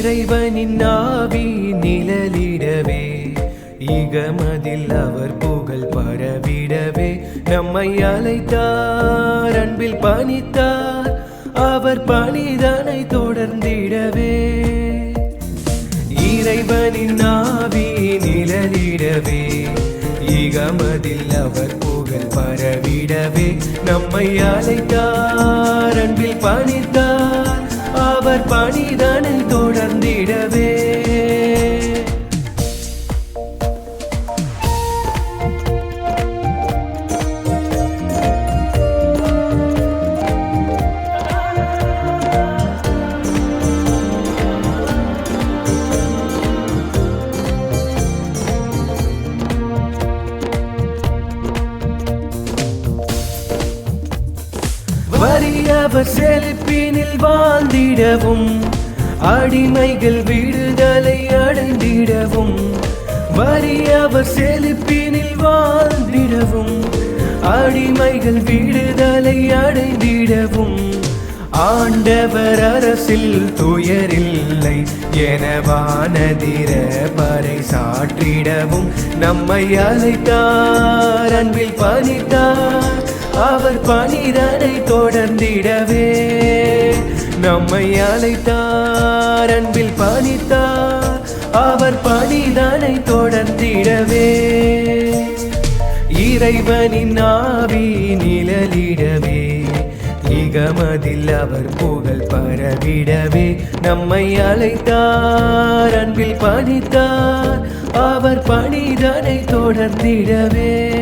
இறைவனின் நாவி நிழலிடவே இகமதில் அவர் புகழ் பரவிடவே நம்மை அழைத்தார் அன்பில் பணித்தார் அவர் பணிதனை தொடர்ந்திடவே. இறைவனின் நாவி நிழலிடவே இகமதில் அவர் புகழ் பரவிடவே நம்மை அழைத்தார் அன்பில் பணித்தார் அவர் பணிதனை அவர் செழிப்பினில் வாழ்ந்திடவும் அடிமைகள் விடுதலை அடைந்திடவும் வரி அவர் செழிப்பினில் வாழ்ந்திடவும் அடிமைகள் விடுதலை அடைந்திடவும். ஆண்டவர் அரசில் துயரில்லை என வானதிர பறை சாற்றிடவும். நம்மை அழைத்தார் அன்பில் பணித்தார் அவர் பணிதனை தொடர்ந்திடவே. நம்மை அழைத்தார் அன்பில் பணித்தார். அவர் பணிதனை தொடர்ந்திடவே. இறைவனின் ஆவி நிழலிடவே. இகமதில் அவர் புகழ் பரவிடவே. நம்மை அழைத்தார் அன்பில் பணித்தார். அவர் பணிதனை தொடர்ந்திடவே.